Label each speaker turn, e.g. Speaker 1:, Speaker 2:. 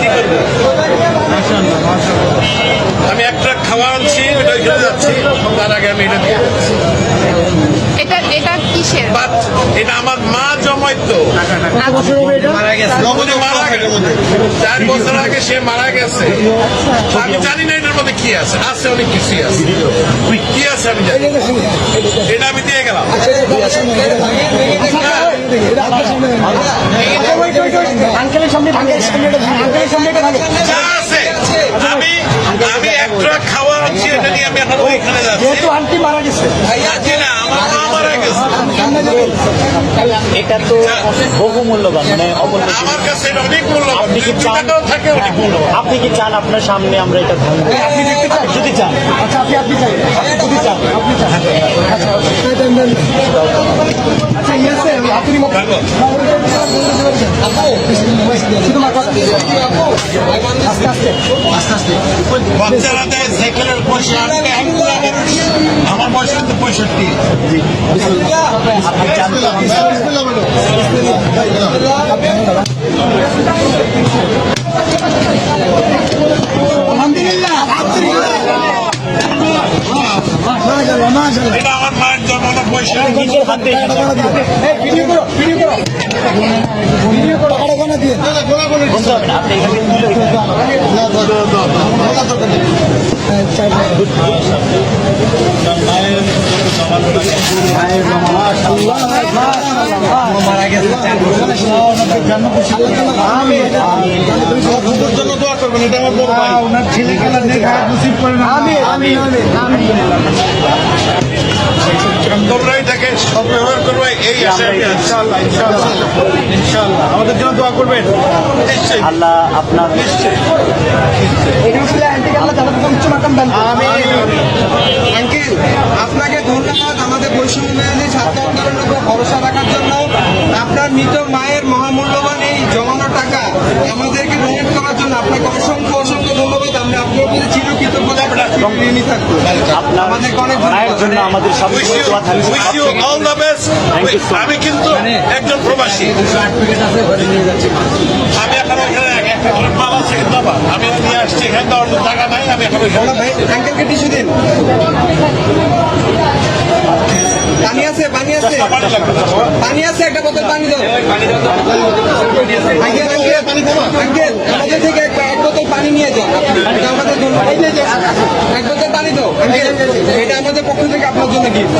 Speaker 1: কি করব আমি একটা খাওয়া আনছি ওটা ওইখানে যাচ্ছি। তার আগে আমি এটা দিয়ে
Speaker 2: এটা এটা কিসের?
Speaker 1: বাট এটা আমার মা জমাইতো।
Speaker 3: মারা গেছে।
Speaker 1: মারা গেছে চার বছর আগে সে মারা গেছে। আমি জানি না এটার মধ্যে কি আছে। আছে অনেক কিছুই আছে। কি আছে আমি জানি এটা আমি দিয়ে গেলাম।
Speaker 3: আঙ্কেলের সামনে আঙ্কেলের আঙ্কেলের সামনে এটা থাকে
Speaker 1: আমি আমি একটা খাওয়া আনছি এটা নিয়ে আমি এখন ওইখানে যাচ্ছি
Speaker 3: যেহেতু আন্টি মারা গেছে
Speaker 1: যাচ্ছি না আমার মা মারা গেছে
Speaker 4: এটা তো বহু মূল্যবান মানে অমূল্য
Speaker 1: আমার কাছে এটা অনেক মূল্যবান
Speaker 4: আপনি কি চান
Speaker 1: থাকে অনেক মূল্যবান
Speaker 4: আপনি কি চান আপনার সামনে আমরা এটা ভাঙবো
Speaker 3: আপনি দেখতে চান যদি চান আচ্ছা আপনি আপনি চাই যদি চান আপনি চান আচ্ছা আচ্ছা ইয়ে আপনি মত শুধু আস্তে আস্তে আস্তে আস্তে
Speaker 1: বাচ্চারা পয়সা। আমার বয়স কিন্তু পঁয়ষট্টি
Speaker 4: আপনি
Speaker 1: এটা আমার মায়ের জন্মানো পয়সা।
Speaker 4: নিজের হাতে
Speaker 3: এই মারা গেছে।
Speaker 1: জন্য দোয়া করবেন এটা আমার বড় ভাই।
Speaker 3: ওনার ছেলে খেলা দেখা নসিব করে না। আমি আমি আমি
Speaker 1: তোমরা এটাকে সদ্ব্যবহার করবে এই আশা আমি আছি।
Speaker 3: ইনশাআল্লাহ ইনশাআল্লাহ ইনশাআল্লাহ। আমাদের জন্য দোয়া করবেন।
Speaker 1: নিশ্চয়ই।
Speaker 4: আল্লাহ আপনার
Speaker 3: দান আমি
Speaker 5: ভরসা রাখার জন্য আপনার মৃত মায়ের মহামূল্যবান এই জমানো টাকা আমাদেরকে ডোনেট করার জন্য আপনাকে অসংখ্য অসংখ্য ধন্যবাদ। আমরা আপনার প্রতি চিরকৃতজ্ঞতা এবং ঋণী থাকব। আমাদেরকে অনেক
Speaker 4: জন্য আমাদের দোয়া থাকবে।
Speaker 1: All the best. আমি কিন্তু একজন প্রবাসী। আমি এখন মাল আছে আমি নিয়ে আসছি এখানে টাকা নাই আমি এখন
Speaker 5: ভাই আঙ্কেলকে টিস্যু দিন। পানি আছে, একটা বোতল পানি দাও। আঙ্কেল আমাদের থেকে এক বোতল পানি নিয়ে যান আমাদের জন্য। এক বোতল পানি দাও এটা আমাদের পক্ষ থেকে আপনার জন্য গিফট